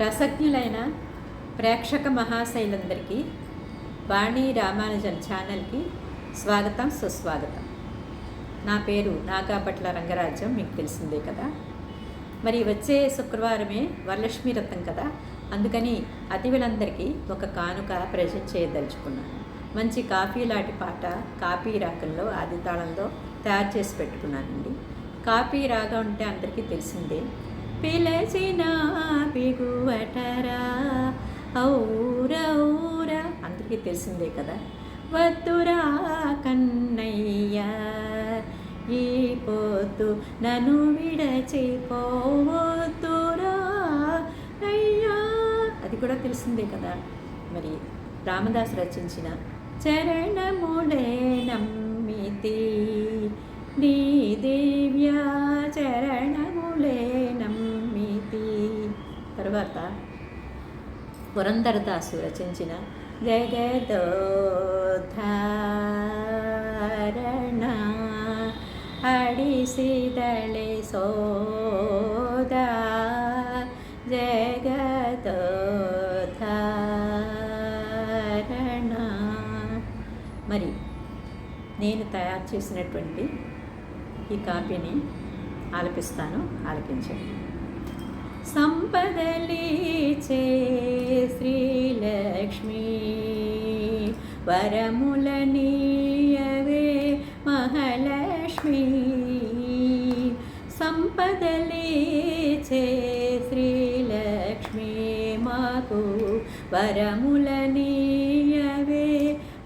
రసజ్ఞులైన ప్రేక్షక మహాశైలందరికీ వాణి రామానుజన్ ఛానల్కి స్వాగతం సుస్వాగతం. నా పేరు నాగాపట్ల రంగరాజ్యం మీకు తెలిసిందే కదా. మరి వచ్చే శుక్రవారమే వరలక్ష్మి రథం కదా. అందుకని అతిథులందరికీ ఒక కానుక ప్రజెంట్ చేయదలుచుకున్నాను. మంచి కాఫీ లాంటి పాట కాఫీ రాగంలో ఆది తాళంలో తయారు చేసి పెట్టుకున్నానండి. కాఫీ రాగం అంటే అందరికీ తెలిసిందే పిలచిన పిగువటరా. ఔరౌరా అందరికీ తెలిసిందే కదా? వద్దురా కన్నయ్య ఈ పొద్దు నన్ను విడచిపోవద్దురా అయ్యా. అది కూడా తెలిసిందే కదా? మరి రామదాసు రచించిన చరణముడే నమ్మితి. పురంధరదాసు రచించిన జగదోధారణ అడిసిదళి సోదా. జగదోధారణ మరి నేను తయారు చేసినటువంటి ఈ కాపీని ఆలపిస్తాను. ఆలపించండి. సంపదలీచే శ్రీలక్ష్మి వరములనీయవే మహాలక్ష్మి. సంపదలీచే శ్రీలక్ష్మి మాకు వరములనీయవే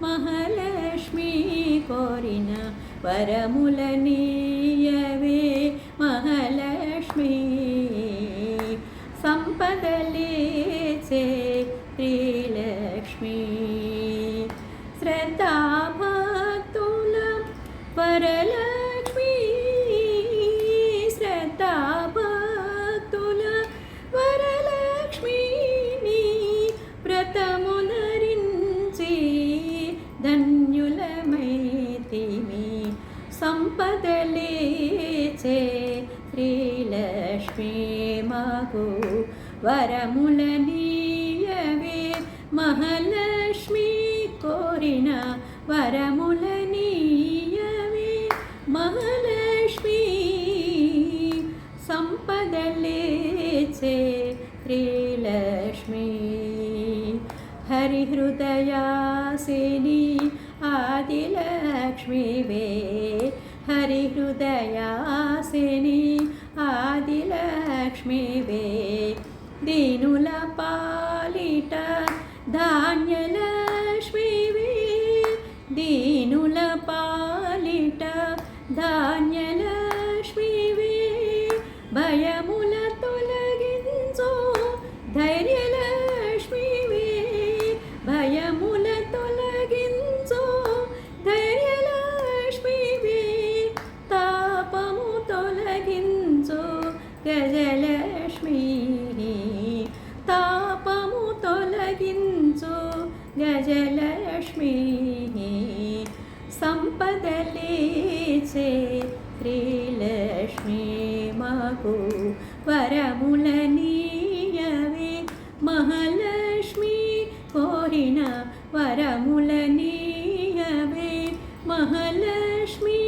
మహాలక్ష్మి కోరిన వరములనీ మాకు వరములనీయవే మహాలక్ష్మి కోరిన వరములనీయవే మహాలక్ష్మి సంపదలేచే శ్రీలక్ష్మి హరిహృదయాసిని ఆదిలక్ష్మివే హరిహృదయాసిని ఆదిలక్ష్మివే. దీనుల పాలిట ధాన్యలక్ష్మివే దీనుల పాలిట ధాన్యలక్ష్మివే భయము సంపదలేచే శ్రీలక్ష్మీ మాకు వరములనీయవే మహాలక్ష్మి కోరిన వరములనీయవే మహాలక్ష్మి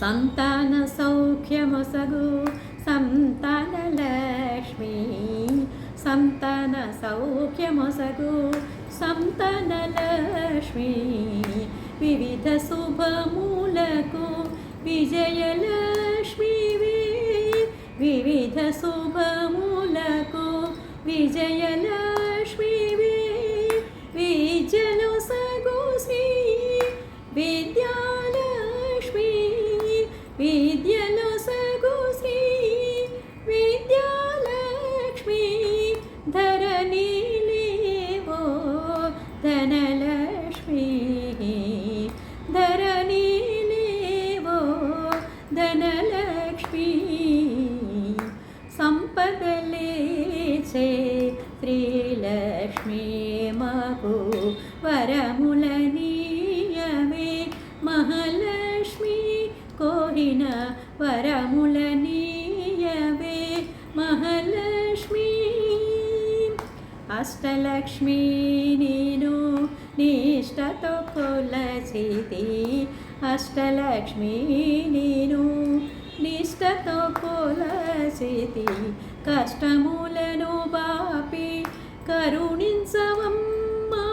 సంతాన సౌఖ్యమొసగు సంతాన లక్ష్మి. సంతాన సౌఖ్యమొసగు సంతాన లక్ష్మి. వివిధ శుభములకు విజయలక్ష్మివే వివిధ శుభములకు విజయలక్ష్మివే విద్యలు సగు విద్యాలక్ష్మి విద్యను సగు విద్యాలక్ష్మి ధరణి లేవో ధనలక్ష్మి సంపదలేచే శ్రీలక్ష్మీ మాకు వరములనీయమే మహాలక్ష్మి కోరిన వరములనీయవే మహాలక్ష్మి అష్టలక్ష్మి నేను నిష్టతో కొలసితి. అష్టలక్ష్మి నేను నిష్టతో కొల చేతి కష్టములను బాపి కరుణించవమ్మా.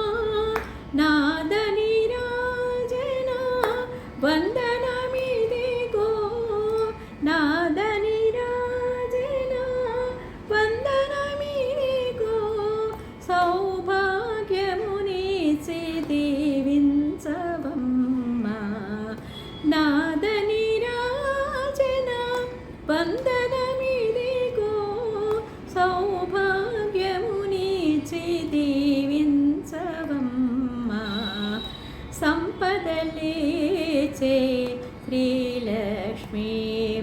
నాదని రాజన వందనమిదిగో నాదని రాజన వందనమిదిగో సౌభాగ్యమునిచి దీవించవమ్మా నాదని రాజన వందనమిదిగో సంపదలేచే శ్రీలక్ష్మీ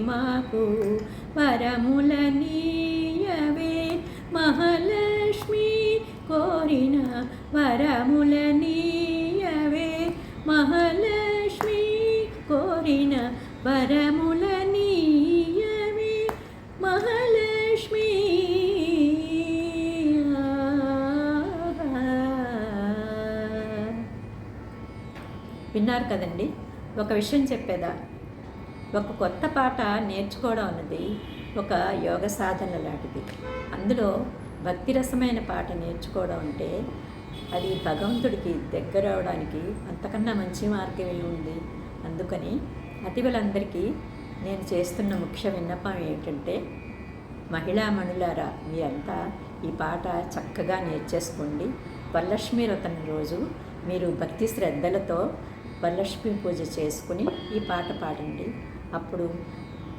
మాకు వరములనీయవే మహాలక్ష్మి కోరిన వరములనీయవే మహాలక్ష్మి కోరిన వర విన్నారు కదండి. ఒక విషయం చెప్పేదా? ఒక కొత్త పాట నేర్చుకోవడం అన్నది ఒక యోగ సాధన లాంటిది. అందులో భక్తిరసమైన పాట నేర్చుకోవడం అంటే అది భగవంతుడికి దగ్గర అవడానికి అంతకన్నా మంచి మార్గం ఉంది అందుకని అతివలందరికీ నేను చేస్తున్న ముఖ్య విన్నపం ఏంటంటే మహిళా మణులారా మీరంతా ఈ పాట చక్కగా నేర్చేసుకోండి. వరలక్ష్మి రతన రోజు మీరు భక్తి శ్రద్ధలతో వరలక్ష్మి పూజ చేసుకుని ఈ పాట పాడండి. అప్పుడు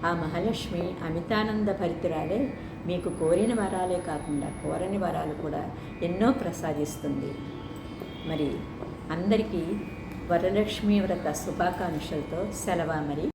ఆ మహాలక్ష్మి అమితానంద భరితురాలే మీకు కోరిన వరాలే కాకుండా కోరని వరాలు కూడా ఎన్నో ప్రసాదిస్తుంది. మరి అందరికీ వరలక్ష్మి వ్రత శుభాకాంక్షలతో సెలవా మరి?